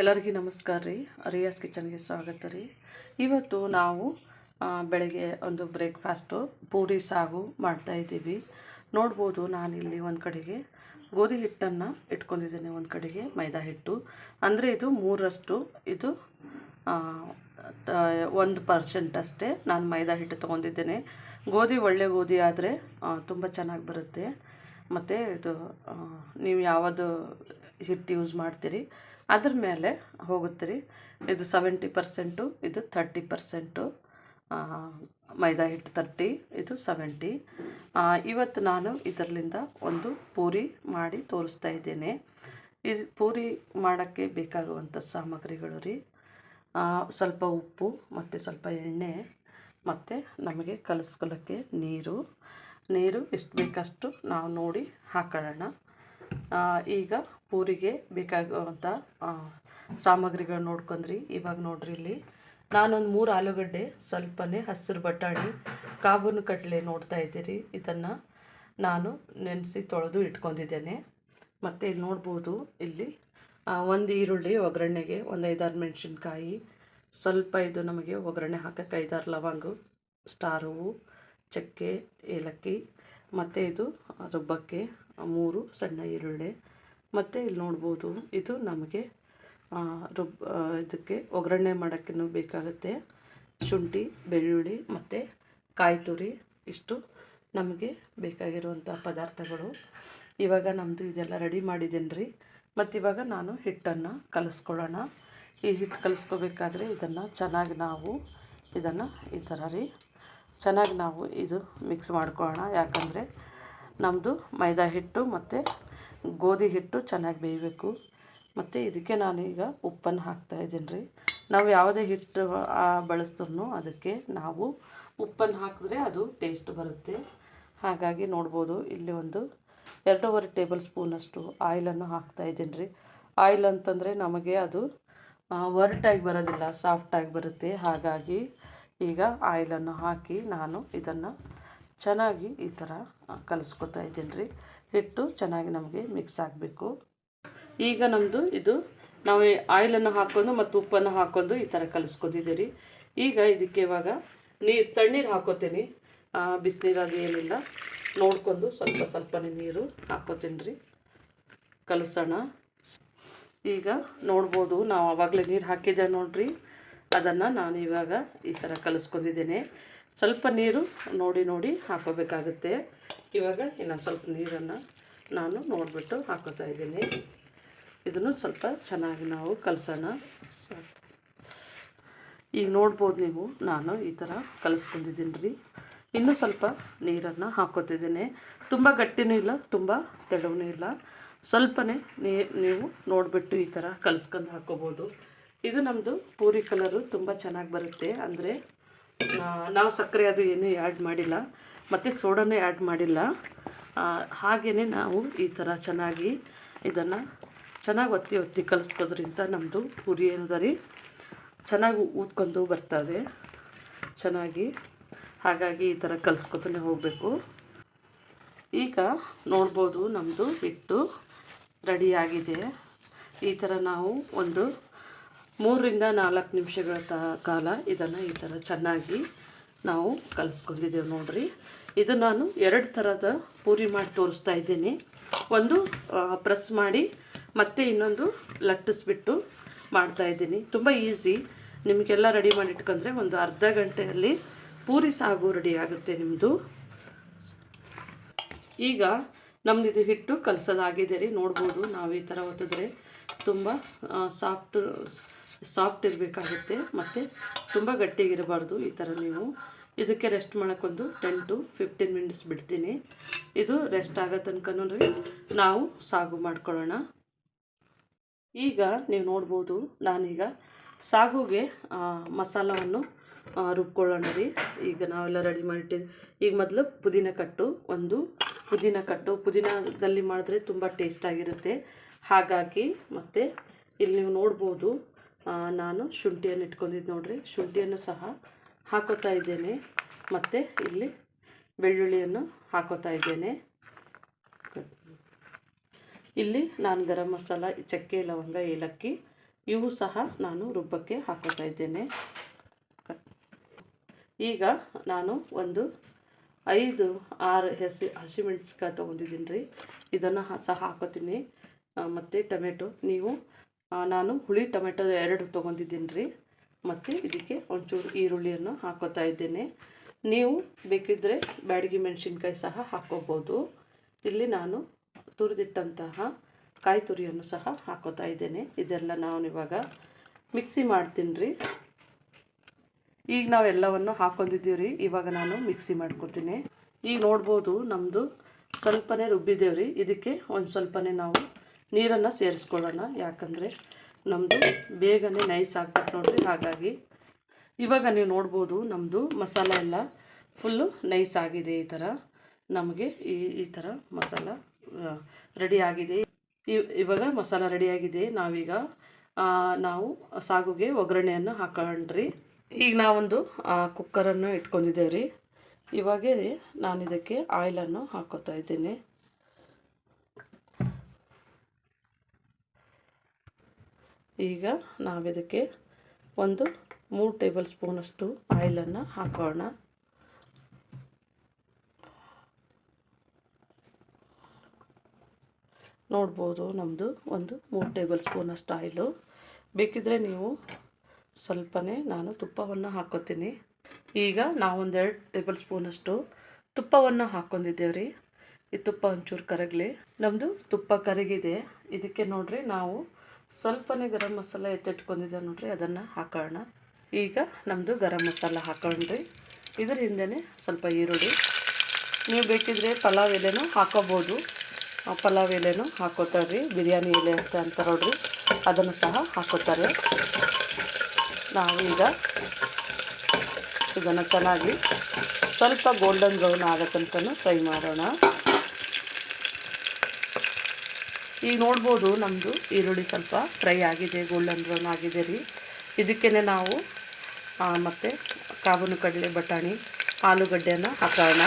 ಎಲ್ಲರಿಗೂ ನಮಸ್ಕಾರ ರೀ. ರಿಯಾಸ್ ಕಿಚನ್ಗೆ ಸ್ವಾಗತ ರೀ. ಇವತ್ತು ನಾವು ಬೆಳಗ್ಗೆ ಒಂದು ಬ್ರೇಕ್ಫಾಸ್ಟು, ಪೂರಿ ಸಾಗು ಮಾಡ್ತಾಯಿದ್ದೀವಿ ನೋಡ್ಬೋದು ನಾನಿಲ್ಲಿ ಒಂದು ಕಡೆಗೆ ಗೋಧಿ ಹಿಟ್ಟನ್ನು ಇಟ್ಕೊಂಡಿದ್ದೀನಿ, ಒಂದು ಕಡೆಗೆ ಮೈದಾ ಹಿಟ್ಟು. ಅಂದರೆ ಇದು ಮೂರಷ್ಟು ಇದು ಒಂದು ಪರ್ಸೆಂಟ್ ಅಷ್ಟೇ ನಾನು ಮೈದಾ ಹಿಟ್ಟು ತೊಗೊಂಡಿದ್ದೇನೆ. ಗೋಧಿ ಒಳ್ಳೆ ಗೋಧಿ ಆದರೆ ತುಂಬ ಚೆನ್ನಾಗಿ ಬರುತ್ತೆ. ಮತ್ತು ಇದು ನೀವು ಯಾವುದು ಹಿಟ್ಟು ಯೂಸ್ ಮಾಡ್ತೀರಿ. ಅದ್ರ ಮೇಲೆ ಹೋಗುತ್ತೆ ರೀ ಇದು ಸೆವೆಂಟಿ ಪರ್ಸೆಂಟು ಇದು ಥರ್ಟಿ ಪರ್ಸೆಂಟು ಮೈದಾ ಹಿಟ್ಟು ತರ್ಟಿ, ಇದು ಸೆವೆಂಟಿ ಇವತ್ತು ನಾನು ಇದರಲ್ಲಿಂದ ಒಂದು ಪೂರಿ ಮಾಡಿ ತೋರಿಸ್ತಾ ಇದ್ದೇನೆ. ಇದು ಪೂರಿ ಮಾಡೋಕ್ಕೆ ಬೇಕಾಗುವಂಥ ಸಾಮಗ್ರಿಗಳು ರೀ. ಸ್ವಲ್ಪ ಉಪ್ಪು, ಮತ್ತು ಸ್ವಲ್ಪ ಎಣ್ಣೆ, ಮತ್ತು ನಮಗೆ ಕಲಿಸ್ಕೊಳ್ಳೋಕ್ಕೆ ನೀರು. ನೀರು ಎಷ್ಟು ಬೇಕಷ್ಟು ನಾವು ನೋಡಿ ಹಾಕೊಳ್ಳೋಣ. ಈಗ ಪೂರಿಗೆ ಬೇಕಾಗುವಂಥ ಸಾಮಗ್ರಿಗಳು ನೋಡ್ಕೊಂಡ್ರಿ. ಇವಾಗ ನೋಡ್ರಿ ಇಲ್ಲಿ. ನಾನೊಂದು ಮೂರು ಆಲೂಗಡ್ಡೆ, ಸ್ವಲ್ಪನೇ ಹಸಿರು ಬಟಾಣಿ, ಕಾಬೂನ್ ಕಡಲೆ ನೋಡ್ತಾ ಇದ್ದೀರಿ. ಇದನ್ನು ನಾನು ನೆನೆಸಿ ತೊಳೆದು ಇಟ್ಕೊಂಡಿದ್ದೇನೆ. ಮತ್ತು ಇಲ್ಲಿ ನೋಡ್ಬೋದು, ಇಲ್ಲಿ ಒಂದು ಈರುಳ್ಳಿ ಒಗ್ಗರಣೆಗೆ ಒಂದು ಐದಾರು ಮೆಣಸಿನ್ಕಾಯಿ, ಸ್ವಲ್ಪ ಇದು ನಮಗೆ ಒಗ್ಗರಣೆ ಹಾಕಕ್ಕೆ ಐದಾರು ಲವಂಗ, ಸ್ಟಾರ್ ಹೂವು ಚಕ್ಕೆ, ಏಲಕ್ಕಿ, ಮತ್ತು ಇದು ರುಬ್ಬಕ್ಕೆ ಮೂರು ಸಣ್ಣ ಈರುಳ್ಳಿ. ಮತ್ತು ಇಲ್ಲಿ ನೋಡ್ಬೋದು ಇದು ನಮಗೆ ರುಬ್ ಇದಕ್ಕೆ ಒಗ್ಗರಣೆ ಮಾಡೋಕ್ಕೂ ಬೇಕಾಗುತ್ತೆ. ಶುಂಠಿ, ಬೆಳ್ಳುಳ್ಳಿ ಮತ್ತು ಕಾಯಿ ತುರಿ ಇಷ್ಟು ನಮಗೆ ಬೇಕಾಗಿರುವಂಥ ಪದಾರ್ಥಗಳು. ಇವಾಗ ನಮ್ಮದು ಇದೆಲ್ಲ ರೆಡಿ ಮಾಡಿದ್ದೀನಿ ರೀ ಮತ್ತು ಇವಾಗ ನಾನು ಹಿಟ್ಟನ್ನು ಕಲಿಸ್ಕೊಳ್ಳೋಣ. ಈ ಹಿಟ್ಟು ಕಲಿಸ್ಕೋಬೇಕಾದ್ರೆ ಇದನ್ನು ಚೆನ್ನಾಗಿ ನಾವು ಇದನ್ನು ಈ ಥರ ರೀ, ಚೆನ್ನಾಗಿ ನಾವು ಇದು ಮಿಕ್ಸ್ ಮಾಡ್ಕೊಳ್ಳೋಣ. ಯಾಕಂದರೆ ನಮ್ಮದು ಮೈದಾ ಹಿಟ್ಟು ಮತ್ತು ಗೋಧಿ ಹಿಟ್ಟು ಚೆನ್ನಾಗಿ ಬೇಯಬೇಕು. ಮತ್ತು ಇದಕ್ಕೆ ನಾನೀಗ ಉಪ್ಪನ್ನು ಹಾಕ್ತಾ ಇದ್ದೀನಿ ರೀ. ನಾವು ಯಾವುದೇ ಹಿಟ್ಟು ಬಳಸ್ತೂ ಅದಕ್ಕೆ ನಾವು ಉಪ್ಪನ್ನು ಹಾಕಿದ್ರೆ ಅದು ಟೇಸ್ಟ್ ಬರುತ್ತೆ. ಹಾಗಾಗಿ ನೋಡ್ಬೋದು, ಇಲ್ಲಿ ಒಂದು ಎರಡೂವರೆ ಟೇಬಲ್ ಸ್ಪೂನಷ್ಟು ಆಯಿಲನ್ನು ಹಾಕ್ತಾ ಇದ್ದೀನಿ ರೀ. ಆಯಿಲ್ ಅಂತಂದರೆ ನಮಗೆ ಅದು ವರ್ಟಾಗಿ ಒರಟಾಗಿ ಬರೋದಿಲ್ಲ, ಸಾಫ್ಟಾಗಿ ಬರುತ್ತೆ. ಹಾಗಾಗಿ ಈಗ ಆಯಿಲನ್ನು ಹಾಕಿ ನಾನು ಇದನ್ನು ಚೆನ್ನಾಗಿ ಈ ಥರ ಕಲಿಸ್ಕೊತಾ ಇದ್ದೀನಿ ರೀ. ಹಿಟ್ಟು ಚೆನ್ನಾಗಿ ನಮಗೆ ಮಿಕ್ಸ್ ಆಗಬೇಕು. ಈಗ ನಮ್ಮದು ಇದು ನಾವು ಆಯಿಲನ್ನು ಹಾಕೊಂಡು ಮತ್ತು ಉಪ್ಪನ್ನು ಹಾಕೊಂಡು ಈ ಥರ ಕಲಿಸ್ಕೊಂಡಿದ್ದೀರಿ ಈಗ ಇದಕ್ಕೆ ಇವಾಗ ನೀರು, ತಣ್ಣೀರು ಹಾಕೋತೀನಿ. ಬಿಸಿನೀರು ಅದು ಏನಿಲ್ಲ. ನೋಡ್ಕೊಂಡು ಸ್ವಲ್ಪ ಸ್ವಲ್ಪನೇ ನೀರು ಹಾಕೋತೀನಿ ರೀ. ಕಲಸೋಣ. ಈಗ ನೋಡ್ಬೋದು ನಾವು ಆವಾಗಲೇ ನೀರು ಹಾಕಿದ್ದೆ ನೋಡ್ರಿ. ಅದನ್ನು ನಾನು ಇವಾಗ ಈ ಥರ ಕಲಿಸ್ಕೊಂಡಿದ್ದೇನೆ. ಸ್ವಲ್ಪ ನೀರು ನೋಡಿ ನೋಡಿ ಹಾಕೋಬೇಕಾಗುತ್ತೆ. ಇವಾಗ ಇನ್ನು ಸ್ವಲ್ಪ ನೀರನ್ನು ನಾನು ನೋಡಿಬಿಟ್ಟು ಹಾಕೋತಾ ಇದ್ದೀನಿ. ಇದನ್ನು ಸ್ವಲ್ಪ ಚೆನ್ನಾಗಿ ನಾವು ಕಲಸೋಣ. ಈಗ ನೋಡ್ಬೋದು ನೀವು, ನಾನು ಈ ಥರ ಕಲಿಸ್ಕೊಂಡಿದ್ದೀನಿ ರೀ. ಇನ್ನೂ ಸ್ವಲ್ಪ ನೀರನ್ನು ಹಾಕೋತಿದ್ದೀನಿ. ತುಂಬ ಗಟ್ಟಿನೂ ಇಲ್ಲ, ತುಂಬ ತೆಳುವೂ ಇಲ್ಲ. ಸ್ವಲ್ಪನೇ ನೀವು ನೋಡಿಬಿಟ್ಟು ಈ ಥರ ಕಲಿಸ್ಕೊಂಡು ಹಾಕೋಬೋದು. ಇದು ನಮ್ಮದು ಪೂರಿ ಕಲರು, ತುಂಬ ಚೆನ್ನಾಗಿ ಬರುತ್ತೆ. ಅಂದರೆ ನಾವು ಸಕ್ಕರೆ ಅದು ಏನೂ ಆ್ಯಡ್ ಮಾಡಿಲ್ಲ, ಮತ್ತು ಸೋಡಾನೇ ಆ್ಯಡ್ ಮಾಡಿಲ್ಲ. ಹಾಗೆಯೇ ನಾವು ಈ ಥರ ಚೆನ್ನಾಗಿ ಇದನ್ನು ಚೆನ್ನಾಗಿ ಒತ್ತಿ ಒತ್ತಿ ಕಲಿಸ್ಕೋದ್ರಿಂದ ನಮ್ಮದು ಪುರಿ ಏನದ ರೀ? ಚೆನ್ನಾಗಿ ಊದ್ಕೊಂಡು ಬರ್ತದೆ. ಚೆನ್ನಾಗಿ. ಹಾಗಾಗಿ ಈ ಥರ ಕಲಿಸ್ಕೊತಾನೆ ಹೋಗಬೇಕು. ಈಗ ನೋಡ್ಬೋದು ನಮ್ಮದು ಹಿಟ್ಟು ರೆಡಿಯಾಗಿದೆ ಈ ಥರ ನಾವು ಒಂದು ಮೂರರಿಂದ ನಾಲ್ಕು ನಿಮಿಷಗಳ ತ, ಕಾಲ ಇದನ್ನು ಈ ಥರ ಚೆನ್ನಾಗಿ ನಾವು ಕಲಿಸ್ಕೊಂಡಿದ್ದೇವೆ ನೋಡಿರಿ. ಇದು ನಾನು ಎರಡು ಥರದ ಪೂರಿ ಮಾಡಿ ತೋರಿಸ್ತಾ ಇದ್ದೀನಿ. ಒಂದು ಪ್ರೆಸ್ ಮಾಡಿ ಮತ್ತೆ ಇನ್ನೊಂದು ಲಟ್ಟಿಸ್ಬಿಟ್ಟು ಮಾಡ್ತಾ ಇದ್ದೀನಿ. ತುಂಬ ಈಸಿ. ನಿಮಗೆಲ್ಲ ರೆಡಿ ಮಾಡಿ ಇಟ್ಕೊಂಡ್ರೆ ಒಂದು ಅರ್ಧ ಗಂಟೆಯಲ್ಲಿ ಪೂರಿ ಸಾಗು ರೆಡಿ ಆಗುತ್ತೆ ನಿಮ್ಮದು ಈಗ ನಮ್ದು ಇದು ಹಿಟ್ಟು ಕಲಸೋದಾಗಿದೆ ರೀ. ನೋಡ್ಬೋದು ನಾವು ಈ ಥರ ಒತ್ತಿದ್ರೆ ತುಂಬ ಸಾಫ್ಟ್ ಸಾಫ್ಟ್ ಇರಬೇಕಾಗುತ್ತೆ, ಮತ್ತು ತುಂಬ ಗಟ್ಟಿಗಿರಬಾರ್ದು ಈ ಥರ ನೀವು. ಇದಕ್ಕೆ ರೆಸ್ಟ್ ಮಾಡೋಕ್ಕೊಂದು ಟೆನ್ ಟು ಫಿಫ್ಟೀನ್ ಮಿನಿಟ್ಸ್ ಬಿಡ್ತೀನಿ. ಇದು ರೆಸ್ಟ್ ಆಗೋ ತನಕನೂ ನಾವು ಸಾಗು ಮಾಡ್ಕೊಳ್ಳೋಣ. ಈಗ ನೀವು ನೋಡ್ಬೋದು, ನಾನೀಗ ಸಾಗುಗೆ ಮಸಾಲವನ್ನು ರುಬ್ಕೊಳ್ಳೋಣ ರೀ. ಈಗ ನಾವೆಲ್ಲ ರೆಡಿ ಮಾಡಿಟ್ಟಿದ್ದು ಈಗ ಮೊದಲು ಪುದೀನ ಕಟ್ಟು, ಒಂದು ಪುದೀನ ಕಟ್ಟು. ಪುದೀನದಲ್ಲಿ ಮಾಡಿದ್ರೆ ತುಂಬ ಟೇಸ್ಟಾಗಿರುತ್ತೆ ಹಾಗಾಗಿ ಮತ್ತು ಇಲ್ಲಿ ನೀವು ನೋಡ್ಬೋದು ನಾನು ಶುಂಠಿಯನ್ನು ಇಟ್ಕೊಂಡಿದ್ದು ನೋಡ್ರಿ. ಶುಂಠಿಯನ್ನು ಸಹ ಹಾಕೋತಾ ಇದ್ದೇನೆ. ಮತ್ತು ಇಲ್ಲಿ ಬೆಳ್ಳುಳ್ಳಿಯನ್ನು ಹಾಕೋತಾ ಇದ್ದೇನೆ. ಇಲ್ಲಿ ನಾನು ಗರಂ ಮಸಾಲ, ಚಕ್ಕೆ, ಲವಂಗ, ಏಲಕ್ಕಿ ಇವು ಸಹ ನಾನು ರುಬ್ಬಕ್ಕೆ ಹಾಕೋತಾ ಇದ್ದೇನೆ. ಈಗ ನಾನು ಒಂದು ಐದು, ಆರು ಹಸಿ ಹಸಿಮೆಣ್ಸಿಕಾಯಿ ತೊಗೊಂಡಿದ್ದೀನಿ ರೀ. ಇದನ್ನು ಸಹ ಹಾಕೋತೀನಿ. ಮತ್ತು ಟೊಮೆಟೊ. ನೀವು ನಾನು ಹುಳಿ, ಟೊಮೆಟೊ ಎರಡು ತೊಗೊಂಡಿದ್ದೀನಿ ರೀ. ಮತ್ತು ಇದಕ್ಕೆ ಒಂಚೂರು ಈರುಳ್ಳಿಯನ್ನು ಹಾಕೋತಾ ಇದ್ದೇನೆ. ನೀವು ಬೇಕಿದ್ದರೆ ಬ್ಯಾಡಗಿ ಮೆಣಸಿನ್ಕಾಯಿ ಸಹ ಹಾಕ್ಕೋಬೋದು ಇಲ್ಲಿ ನಾನು ತುರಿದಿಟ್ಟಂತಹ ಕಾಯಿ ತುರಿಯನ್ನು ಸಹ ಹಾಕೋತಾ ಇದ್ದೇನೆ. ಇದೆಲ್ಲ ನಾನು ಇವಾಗ ಮಿಕ್ಸಿ ಮಾಡ್ತೀನಿ ರೀ. ಈಗ ನಾವೆಲ್ಲವನ್ನು ಹಾಕೊಂಡಿದ್ದೀವಿ ರೀ. ಇವಾಗ ನಾನು ಮಿಕ್ಸಿ ಮಾಡ್ಕೊತೀನಿ ಈಗ ನೋಡ್ಬೋದು ನಮ್ಮದು ಸ್ವಲ್ಪನೇ ರುಬ್ಬಿದ್ದೇವೆ ರೀ. ಇದಕ್ಕೆ ಒಂದು ಸ್ವಲ್ಪನೇ ನಾವು ನೀರನ್ನು ಸೇರಿಸ್ಕೊಳ್ಳೋಣ. ಯಾಕಂದರೆ ನಮ್ಮದು ಬೇಗನೆ ನೈಸ್ ಆಗ್ಬೇಕು ನೋಡಿರಿ. ಹಾಗಾಗಿ ಇವಾಗ ನೀವು ನೋಡ್ಬೋದು ನಮ್ಮದು ಮಸಾಲ ಎಲ್ಲ ಫುಲ್ಲು ನೈಸ್ ಆಗಿದೆ ಈ ಥರ ನಮಗೆ ಈ ಈ ಥರ ಮಸಾಲ ರೆಡಿ ಆಗಿದೆ. ಇವ್- ಇವಾಗ ಮಸಾಲ ರೆಡಿಯಾಗಿದೆ ನಾವೀಗ ನಾವು ಸಾಗುಗೆ ಒಗ್ಗರಣೆಯನ್ನು ಹಾಕೊಂಡ್ರಿ ಈಗ ನಾವೊಂದು ಕುಕ್ಕರನ್ನು ಇಟ್ಕೊಂಡಿದ್ದೇವೆ ರೀ ಇವಾಗೇ ನಾನು ಇದಕ್ಕೆ ಆಯಿಲನ್ನು ಹಾಕೋತಾ ಇದ್ದೇನೆ. ಈಗ ನಾವಿದಕ್ಕೆ ಒಂದು ಮೂರು ಟೇಬಲ್ ಸ್ಪೂನಷ್ಟು ಆಯಿಲನ್ನು ಹಾಕೋಣ. ನೋಡ್ಬೋದು ನಮ್ಮದು ಒಂದು ಮೂರು ಟೇಬಲ್ ಸ್ಪೂನಷ್ಟು ಆಯಿಲು. ಬೇಕಿದ್ದರೆ ನೀವು ಸ್ವಲ್ಪನೇ ನಾನು ತುಪ್ಪವನ್ನು ಹಾಕೋತೀನಿ. ಈಗ ನಾವೊಂದೆರಡು ಟೇಬಲ್ ಸ್ಪೂನಷ್ಟು ತುಪ್ಪವನ್ನು ಹಾಕ್ಕೊಂಡಿದ್ದೇವೆ ರೀ. ಈ ತುಪ್ಪ ಒಂಚೂರು ಕರಗಲಿ. ನಮ್ಮದು ತುಪ್ಪ ಕರಗಿದೆ. ಇದಕ್ಕೆ ನೋಡ್ರಿ ನಾವು ಸ್ವಲ್ಪನೇ ಗರಂ ಮಸಾಲ ಎತ್ತಿಟ್ಕೊಂಡಿದ್ದೆ ನೋಡ್ರಿ, ಅದನ್ನು ಹಾಕೋಣ. ಈಗ ನಮ್ಮದು ಗರಂ ಮಸಾಲ ಹಾಕೊಂಡ್ರಿ ಇದ್ರ ಹಿಂದೆನೇ ಸ್ವಲ್ಪ ಈರುಳ್ಳಿ. ನೀವು ಬೇಕಿದ್ರೆ ಪಲಾವ್ ಎಲೆನೂ ಹಾಕೋಬೋದು. ಪಲಾವ್ ಎಲೆನೂ ಹಾಕೋತಾರ್ರಿ, ಬಿರಿಯಾನಿ ಎಲೆ ಅಂತ ಅಂತಾರೆ ನೋಡ್ರಿ, ಅದನ್ನು ಸಹ ಹಾಕೋತಾರೆ. ನಾವು ಈಗ ಇದನ್ನು ಚೆನ್ನಾಗಿ ಸ್ವಲ್ಪ ಗೋಲ್ಡನ್ ಬ್ರೌನ್ ಆಗೋ ತನಕ ಫ್ರೈ ಮಾಡೋಣ. ಈಗ ನೋಡ್ಬೋದು ನಮ್ಮದು ಈರುಳ್ಳಿ ಸ್ವಲ್ಪ ಫ್ರೈ ಆಗಿದೆ ಗೋಲ್ಡನ್ ಬ್ರೌನ್ ಆಗಿದೆ ರೀ. ಇದಕ್ಕೇ ನಾವು ಮತ್ತು ಕಾಬೂನು ಕಡಲೆ ಬಟಾಣಿ ಆಲೂಗಡ್ಡೆಯನ್ನು ಹಾಕೋಣ.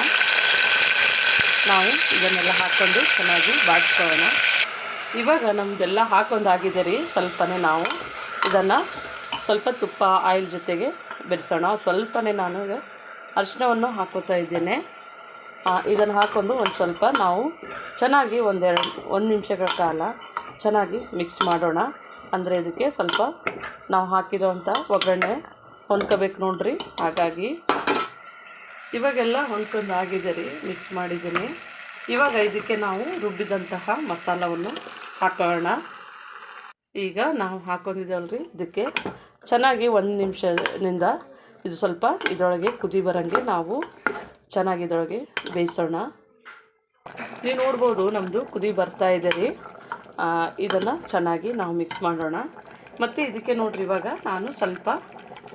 ನಾವು ಇದನ್ನೆಲ್ಲ ಹಾಕ್ಕೊಂಡು ಚೆನ್ನಾಗಿ ಬಾಡಿಸ್ಕೊಳ್ಳೋಣ. ಇವಾಗ ನಮ್ಮದೆಲ್ಲ ಹಾಕೊಂಡಾಗಿದೆ ರೀ, ಸ್ವಲ್ಪನೇ ನಾವು ಇದನ್ನು ಸ್ವಲ್ಪ ತುಪ್ಪ, ಆಯಿಲ್ ಜೊತೆಗೆ ಬೆರೆಸೋಣ. ಸ್ವಲ್ಪನೇ ನಾನು ಅರಿಶಿಣವನ್ನು ಅರಿಶಿನವನ್ನು ಹಾಕೋತಾ ಇದ್ದೇನೆ. ಇದನ್ನು ಹಾಕೊಂಡು ಒಂದು ಸ್ವಲ್ಪ ನಾವು ಚೆನ್ನಾಗಿ ಒಂದೆರಡು, ಒಂದು ನಿಮಿಷಗಳ ಕಾಲ ಚೆನ್ನಾಗಿ ಮಿಕ್ಸ್ ಮಾಡೋಣ. ಅಂದರೆ ಇದಕ್ಕೆ ಸ್ವಲ್ಪ ನಾವು ಹಾಕಿರೋವಂಥ ಒಗ್ಗರಣೆ ಹೊಂದ್ಕೋಬೇಕು ನೋಡ್ರಿ. ಹಾಗಾಗಿ ಇವಾಗೆಲ್ಲ ಹೊಂದ್ಕೊಂಡು ಆಗಿದೆ ರೀ ಮಿಕ್ಸ್ ಮಾಡಿದ್ದೀನಿ. ಇವಾಗ ಇದಕ್ಕೆ ನಾವು ರುಬ್ಬಿದಂತಹ ಮಸಾಲವನ್ನು ಹಾಕೋಣ. ಈಗ ನಾವು ಹಾಕೊಂಡಿದ್ದೇವಲ್ರಿ ಇದಕ್ಕೆ ಚೆನ್ನಾಗಿ ಒಂದು ನಿಮಿಷದಿಂದ ಇದು ಸ್ವಲ್ಪ ಇದರೊಳಗೆ ಕುದಿ ಬರೋಂಗೆ ನಾವು ಚೆನ್ನಾಗಿ ಇದರೊಳಗೆ ಬೇಯಿಸೋಣ. ನೀವು ನೋಡ್ಬೋದು ನಮ್ಮದು ಕುದಿ ಬರ್ತಾ ಇದೆ ರೀ. ಇದನ್ನು ಚೆನ್ನಾಗಿ ನಾವು ಮಿಕ್ಸ್ ಮಾಡೋಣ. ಮತ್ತು ಇದಕ್ಕೆ ನೋಡ್ರಿ, ಇವಾಗ ನಾನು ಸ್ವಲ್ಪ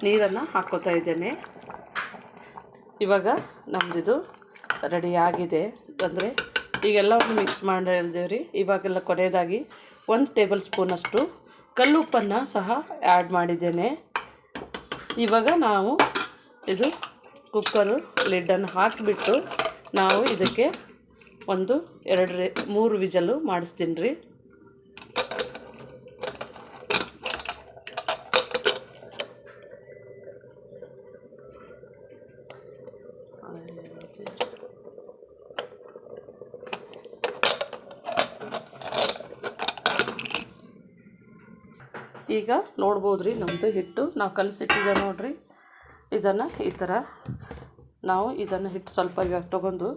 ನೀರನ್ನು ಹಾಕ್ಕೋತಾ ಇದ್ದೇನೆ. ಇವಾಗ ನಮ್ಮದಿದು ರೆಡಿ ಆಗಿದೆ. ಅಂದರೆ ಈಗೆಲ್ಲವನ್ನು ಮಿಕ್ಸ್ ಮಾಡಿದ್ದೇವೆ ರೀ. ಇವಾಗೆಲ್ಲ ಕೊನೆಯದಾಗಿ ಒಂದು ಟೇಬಲ್ ಸ್ಪೂನಷ್ಟು ಕಲ್ಲುಪ್ಪನ್ನು ಸಹ ಆ್ಯಡ್ ಮಾಡಿದ್ದೇನೆ. ಇವಾಗ ನಾವು ಇದು ಕುಕ್ಕರು ಲಿಡ್ಡನ್ನು ಹಾಕಿಬಿಟ್ಟು ನಾವು ಇದಕ್ಕೆ ಒಂದು ಎರಡು ಮೂರು ವಿಜಲು ಮಾಡಿಸ್ತೀನಿ ರೀ. ಈಗ ನೋಡ್ಬೋದು ರೀ ನಮ್ಮದು ಹಿಟ್ಟು. ನಾವು ಕಲಸಿಟ್ಟಿದ್ದೆ ನೋಡ್ರಿ. ಇದನ್ನು ಈ ಥರ ನಾವು ಇದನ್ನು ಹಿಟ್ಟು ಸ್ವಲ್ಪ ಇವಾಗ ತೊಗೊಂಡು.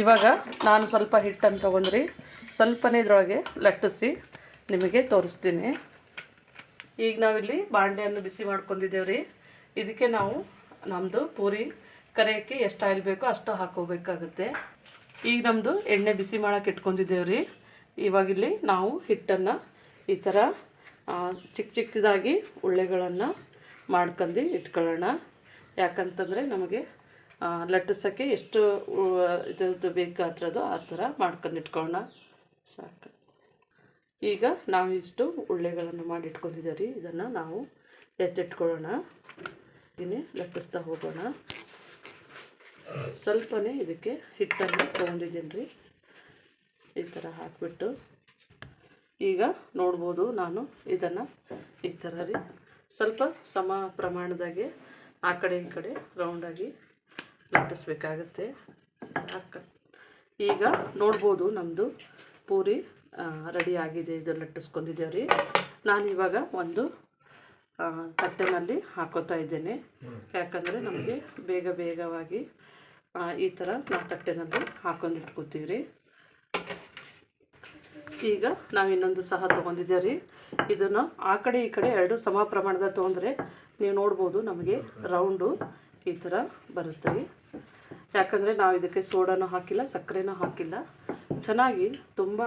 ಇವಾಗ ನಾನು ಸ್ವಲ್ಪ ಹಿಟ್ಟನ್ನು ತೊಗೊಂಡ್ರಿ. ಸ್ವಲ್ಪನೇ ಇದ್ರೊಳಗೆ ಲಟ್ಟಿಸಿ ನಿಮಗೆ ತೋರಿಸ್ತೀನಿ. ಈಗ ನಾವಿಲ್ಲಿ ಬಾಂಡೆಯನ್ನು ಬಿಸಿ ಮಾಡ್ಕೊಂಡಿದ್ದೇವೆ ರೀ ಇದಕ್ಕೆ ನಾವು ನಮ್ಮದು ಪೂರಿ ಕರೆಯೋಕ್ಕೆ ಎಷ್ಟು ಆಯಿಲ್ ಬೇಕೋ ಅಷ್ಟು ಹಾಕೋಬೇಕಾಗುತ್ತೆ. ಈಗ ನಮ್ಮದು ಎಣ್ಣೆ ಬಿಸಿ ಮಾಡೋಕೆ ಇಟ್ಕೊಂಡಿದ್ದೇವೆ ರೀ ಇವಾಗಿಲ್ಲಿ ನಾವು ಹಿಟ್ಟನ್ನು ಈ ಥರ ಚಿಕ್ಕ ಚಿಕ್ಕದಾಗಿ ಉಳ್ಳೆಗಳನ್ನು ಮಾಡ್ಕೊಂಡು ಇಟ್ಕೊಳ್ಳೋಣ. ಯಾಕಂತಂದರೆ ನಮಗೆ ಲಟ್ಟಿಸೋಕ್ಕೆ ಎಷ್ಟು ಇದರದ್ದು ಬೇಕಾದ್ರದ್ದು ಆ ಥರ ಮಾಡ್ಕೊಂಡು ಇಟ್ಕೊಳ್ಳೋಣ. ಸಾಕು. ಈಗ ನಾವು ಇಷ್ಟು ಉಳ್ಳೆಗಳನ್ನು ಮಾಡಿ ಇಟ್ಕೊಂಡಿದ್ದೀವಿ ರೀ ಇದನ್ನು ನಾವು ಎತ್ತಿಟ್ಕೊಳ್ಳೋಣ. ಇನ್ನೇ ಲಟ್ಟಿಸ್ತಾ ಹೋಗೋಣ. ಸ್ವಲ್ಪನೇ ಇದಕ್ಕೆ ಹಿಟ್ಟನ್ನು ತೊಗೊಂಡಿದ್ದೀನಿ ರೀ ಈ ಥರ ಹಾಕಿಬಿಟ್ಟು. ಈಗ ನೋಡ್ಬೋದು ನಾನು ಇದನ್ನು ಈ ಥರ ರೀ. ಸ್ವಲ್ಪ ಸಮ ಪ್ರಮಾಣದಾಗೆ ಆ ಕಡೆ ಈ ಕಡೆ ರೌಂಡಾಗಿ ಲಟ್ಟಿಸ್ಬೇಕಾಗತ್ತೆ ಈಗ ನೋಡ್ಬೋದು ನಮ್ಮದು ಪೂರಿ ರೆಡಿ ಆಗಿದೆ ಇದು ಲಟ್ಟಿಸ್ಕೊಂಡಿದ್ದೇವೆ ರೀ. ನಾನು ಇವಾಗ ಒಂದು ತಟ್ಟೆನಲ್ಲಿ ಹಾಕೋತಾ ಇದ್ದೇನೆ. ಯಾಕಂದರೆ ನಮಗೆ ಬೇಗ ಬೇಗವಾಗಿ ಈ ಥರ ನಾವು ತಟ್ಟೆನಲ್ಲಿ ಹಾಕೊಂಡಿಟ್ಕೋತೀವಿ ರೀ. ಈಗ ನಾವು ಇನ್ನೊಂದು ಸಹ ತೊಗೊಂಡಿದ್ದೇವೆ ರೀ ಇದನ್ನು ಆ ಕಡೆ ಈ ಕಡೆ ಎರಡು ಸಮ ಪ್ರಮಾಣದ ತೊಗೊಂಡ್ರೆ ನೀವು ನೋಡ್ಬೋದು ನಮಗೆ ರೌಂಡು ಈ ಥರ ಬರುತ್ತೆ ರೀ. ಯಾಕಂದರೆ ನಾವು ಇದಕ್ಕೆ ಸೋಡಾನು ಹಾಕಿಲ್ಲ, ಸಕ್ಕರೆನೂ ಹಾಕಿಲ್ಲ. ಚೆನ್ನಾಗಿ ತುಂಬ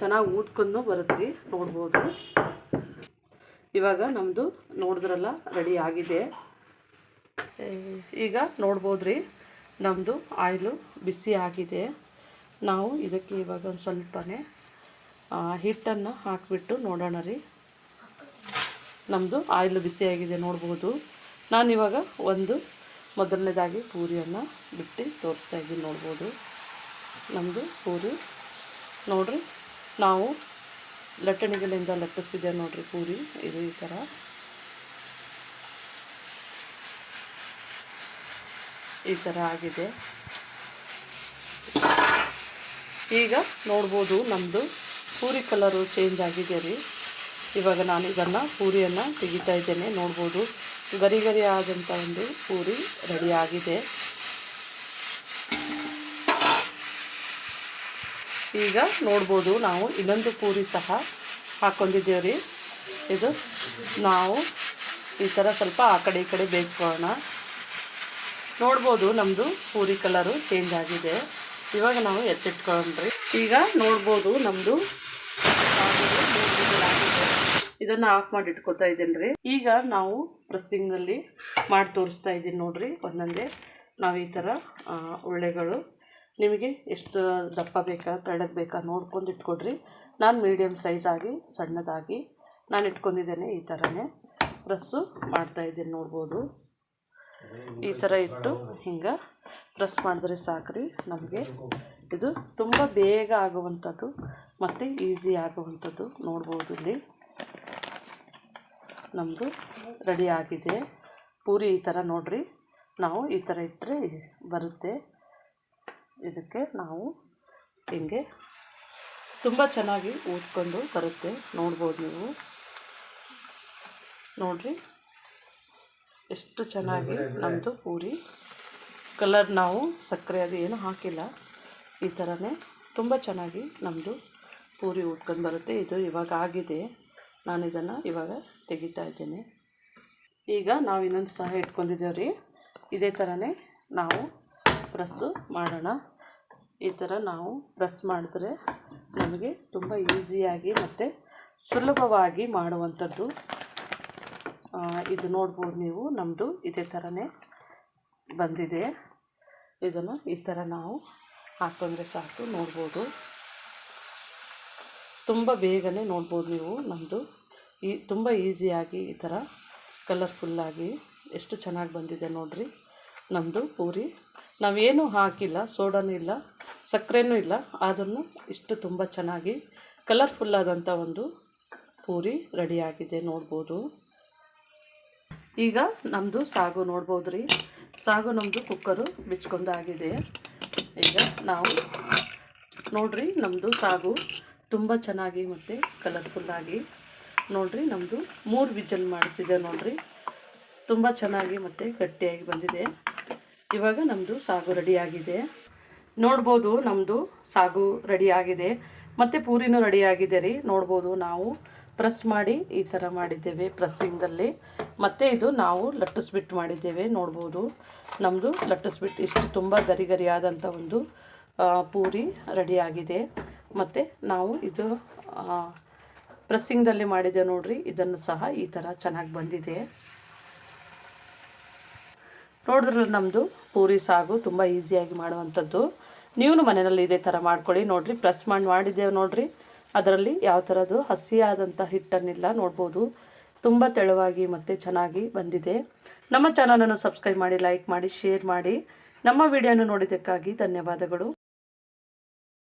ಚೆನ್ನಾಗಿ ಊದ್ಕೊಂಡು ಬರುತ್ತೆ ರೀ, ನೋಡ್ಬೋದು. ಇವಾಗ ನಮ್ಮದು ನೋಡಿದ್ರಲ್ಲ, ರೆಡಿ ಆಗಿದೆ. ಈಗ ನೋಡ್ಬೋದು ರೀ ನಮ್ಮದು ಆಯಿಲು ಬಿಸಿ ಆಗಿದೆ. ನಾವು ಇದಕ್ಕೆ ಇವಾಗ ಒಂದು ಸ್ವಲ್ಪನೇ ಹಿಟ್ಟನ್ನು ಹಾಕಿಬಿಟ್ಟು ನೋಡೋಣ ರೀ. ನಮ್ಮದು ಆಯಿಲ್ ಬಿಸಿಯಾಗಿದೆ ನೋಡ್ಬೋದು. ನಾನಿವಾಗ ಒಂದು ಮೊದಲನೇದಾಗಿ ಪೂರಿಯನ್ನು ಬಿಟ್ಟು ತೋರಿಸ್ತಾ ಇದ್ದೀನಿ, ನೋಡ್ಬೋದು. ನಮ್ಮದು ಪೂರಿ. ನೋಡ್ರಿ, ನಾವು ಲಟ್ಟಣಿಗಳಿಂದ ಲಟ್ಟಿಸಿದೆ ನೋಡ್ರಿ ಪೂರಿ, ಇದು ಈ ಥರ. ಈ ಥರ ಆಗಿದೆ. ಈಗ ನೋಡ್ಬೋದು ನಮ್ಮದು ಪೂರಿ ಕಲರು ಚೇಂಜ್ ಆಗಿದೆ ರೀ. ಇವಾಗ ನಾನು ಇದನ್ನು ಪೂರಿಯನ್ನು ತೆಗಿತಾ ಇದ್ದೇನೆ, ನೋಡ್ಬೋದು. ಗರಿ ಗರಿ ಆದಂಥ ಒಂದು ಪೂರಿ ರೆಡಿ ಆಗಿದೆ. ಈಗ ನೋಡ್ಬೋದು ನಾವು ಇನ್ನೊಂದು ಪೂರಿ ಸಹ ಹಾಕ್ಕೊಂಡಿದ್ದೇವೆ ರೀ. ಇದು ನಾವು ಈ ಥರ ಸ್ವಲ್ಪ ಆ ಕಡೆ ಈ ಕಡೆ ಬೇಯಿಸ್ಕೊಳ್ಳೋಣ. ನೋಡ್ಬೋದು ನಮ್ಮದು ಪೂರಿ ಕಲರು ಚೇಂಜ್ ಆಗಿದೆ. ಇವಾಗ ನಾವು ಎತ್ತಿಟ್ಕೊಂಡ್ರಿ. ಈಗ ನೋಡ್ಬೋದು ನಮ್ಮದು ಇದನ್ನು ಆಫ್ ಮಾಡಿ ಇಟ್ಕೊತಾ ಇದ್ದೀನಿ ಈಗ ನಾವು ಪ್ರೆಸ್ಸಿಂಗ್ನಲ್ಲಿ ಮಾಡಿ ತೋರಿಸ್ತಾ ಇದ್ದೀನಿ ನೋಡ್ರಿ ಒಂದೊಂದೇ. ನಾವು ಈ ಆ, ಉಳ್ಳೆಗಳು ನಿಮಗೆ ಎಷ್ಟು ದಪ್ಪ ಬೇಕಾ ತೆಳ್ಳಗೆ ಬೇಕಾ ನೋಡ್ಕೊಂಡು ಇಟ್ಕೊಡ್ರಿ. ನಾನು ಮೀಡಿಯಮ್ ಆಗಿ ಸಣ್ಣದಾಗಿ ನಾನು ಇಟ್ಕೊಂಡಿದ್ದೇನೆ ಈ ತರನೇ. ಪ್ರೆಸ್ಸು ಮಾಡ್ತಾ ಇದ್ದೀನಿ ನೋಡ್ಬೋದು. ಈ ಥರ ಇಟ್ಟು ಹಿಂಗೆ ಪ್ರೆಸ್ ಮಾಡಿದ್ರೆ ಸಾಕ್ರಿ ನಮಗೆ. ಇದು ತುಂಬ ಬೇಗ ಆಗುವಂಥದ್ದು ಮತ್ತು ಈಸಿ ಆಗುವಂಥದ್ದು ನೋಡ್ಬೋದು ಇಲ್ಲಿ. ನಮ್ಮದು ರೆಡಿ ಆಗಿದೆ. ಪೂರಿ ಈ ಥರ ನೋಡ್ರಿ. ನಾವು ಈ ಥರ ಇಟ್ಟರೆ ಬರುತ್ತೆ. ಇದಕ್ಕೆ ನಾವು ಹಿಂಗೆ ತುಂಬ ಚೆನ್ನಾಗಿ ಊದ್ಕೊಂಡು ಬರುತ್ತೆ. ನೋಡ್ಬೋದು ನೀವು. ನೋಡ್ರಿ. ಎಷ್ಟು ಚೆನ್ನಾಗಿ ನಮ್ಮದು ಪೂರಿ. ಕಲರ್ ನಾವು ಸಕ್ಕರೆ ಅದು ಏನು ಹಾಕಿಲ್ಲ. ಈ ಥರನೇ ತುಂಬ ಚೆನ್ನಾಗಿ ನಮ್ಮದು ಪೂರಿ ಉಟ್ಕೊಂಡು ಬರುತ್ತೆ. ಇದು ಇವಾಗ ಆಗಿದೆ. ನಾನು ಇದನ್ನು ಇವಾಗ ತೆಗಿತಾ ಇದ್ದೇನೆ. ಈಗ ನಾವು ಇನ್ನೊಂದು ಸಹ ಇಟ್ಕೊಂಡಿದ್ದೇವೆ ರೀ. ಇದೇ ಥರನೇ ನಾವು ಪ್ರೆಸ್ಸು ಮಾಡೋಣ. ಈ ಥರ ನಾವು ಪ್ರೆಸ್ ಮಾಡಿದ್ರೆ ನಮಗೆ ತುಂಬ ಈಸಿಯಾಗಿ ಮತ್ತು ಸುಲಭವಾಗಿ ಮಾಡುವಂಥದ್ದು. ಇದು ನೋಡ್ಬೋದು ನೀವು ನಮ್ಮದು ಇದೇ ಥರನೇ ಬಂದಿದೆ. ಇದನ್ನು ಈ ಥರ ನಾವು ಹಾಕೊಂಡ್ರೆ ಸಾಕು, ನೋಡ್ಬೋದು. ತುಂಬ ಬೇಗನೆ ನೋಡ್ಬೋದು ನೀವು ನಮ್ಮದು ಈ ತುಂಬ ಈಸಿಯಾಗಿ ಈ ಥರ ಕಲರ್ಫುಲ್ಲಾಗಿ ಎಷ್ಟು ಚೆನ್ನಾಗಿ ಬಂದಿದೆ ನೋಡ್ರಿ. ನಮ್ಮದು ಪೂರಿ. ನಾವೇನು ಹಾಕಿಲ್ಲ, ಸೋಡಾನೂ ಇಲ್ಲ, ಸಕ್ಕರೆನೂ ಇಲ್ಲ ಅದನ್ನು ಇಷ್ಟು ತುಂಬ ಚೆನ್ನಾಗಿ ಕಲರ್ಫುಲ್ಲಾದಂಥ ಒಂದು ಪೂರಿ ರೆಡಿಯಾಗಿದೆ ನೋಡ್ಬೋದು. ಈಗ ನಮ್ಮದು ಸಾಗು ನೋಡ್ಬೋದು ರೀ ಸಾಗು ನಮ್ಮದು ಕುಕ್ಕರು ಬಿಚ್ಕೊಂಡಾಗಿದೆ. ಈಗ ನಾವು ನೋಡ್ರಿ ನಮ್ಮದು ಸಾಗು ತುಂಬ ಚೆನ್ನಾಗಿ ಮತ್ತು ಕಲರ್ಫುಲ್ಲಾಗಿ ನೋಡ್ರಿ ನಮ್ಮದು ಮೂರು ವಿಜಲ್ ಮಾಡಿಸಿದೆ ನೋಡ್ರಿ. ತುಂಬ ಚೆನ್ನಾಗಿ ಮತ್ತು ಗಟ್ಟಿಯಾಗಿ ಬಂದಿದೆ. ಇವಾಗ ನಮ್ಮದು ಸಾಗು ರೆಡಿಯಾಗಿದೆ ನೋಡ್ಬೋದು ನಮ್ಮದು ಸಾಗು ರೆಡಿಯಾಗಿದೆ ಮತ್ತು ಪೂರಿನೂ ರೆಡಿಯಾಗಿದೆ ರೀ. ನೋಡ್ಬೋದು ನಾವು ಪ್ರೆಸ್ ಮಾಡಿ ಈ ಥರ ಮಾಡಿದ್ದೇವೆ ಪ್ರೆಸ್ಸಿಂಗಲ್ಲಿ. ಮತ್ತು ಇದು ನಾವು ಲಟ್ಟಿಸ್ಬಿಟ್ಟು ಮಾಡಿದ್ದೇವೆ, ನೋಡ್ಬೋದು. ನಮ್ಮದು ಲಟ್ಟಿಸ್ಬಿಟ್ಟು ಇಷ್ಟು ತುಂಬ ಗರಿ ಗರಿಯಾದಂಥ ಒಂದು ಪೂರಿ ರೆಡಿಯಾಗಿದೆ ಮತ್ತು ನಾವು ಇದು ಪ್ರೆಸ್ಸಿಂಗ್ದಲ್ಲಿ ಮಾಡಿದೆ ನೋಡ್ರಿ, ಇದನ್ನು ಸಹ ಈ ಥರ ಚೆನ್ನಾಗಿ ಬಂದಿದೆ. ನೋಡಿದ್ರಲ್ಲ ನಮ್ಮದು ಪೂರಿ ಸಾಗು ತುಂಬ ಈಸಿಯಾಗಿ ಮಾಡುವಂಥದ್ದು. ನೀವು ಮನೆಯಲ್ಲಿ ಇದೇ ಥರ ಮಾಡ್ಕೊಳ್ಳಿ ನೋಡಿರಿ ಪ್ರೆಸ್ ಮಾಡಿ, ಮಾಡಿದ್ದೇವೆ ನೋಡಿರಿ. ಅದರಲ್ಲಿ ಯಾವ ಥರದ್ದು ಹಸಿಯಾದಂಥ ಹಿಟ್ಟನ್ನಿಲ್ಲ ನೋಡ್ಬೋದು. ತುಂಬ ತೆಳುವಾಗಿ ಮತ್ತು ಚೆನ್ನಾಗಿ ಬಂದಿದೆ. ನಮ್ಮ ಚಾನಲನ್ನು ಸಬ್ಸ್ಕ್ರೈಬ್ ಮಾಡಿ ಲೈಕ್ ಮಾಡಿ ಶೇರ್ ಮಾಡಿ. ನಮ್ಮ ವಿಡಿಯೋನ ನೋಡಿದ್ದಕ್ಕಾಗಿ ಧನ್ಯವಾದಗಳು.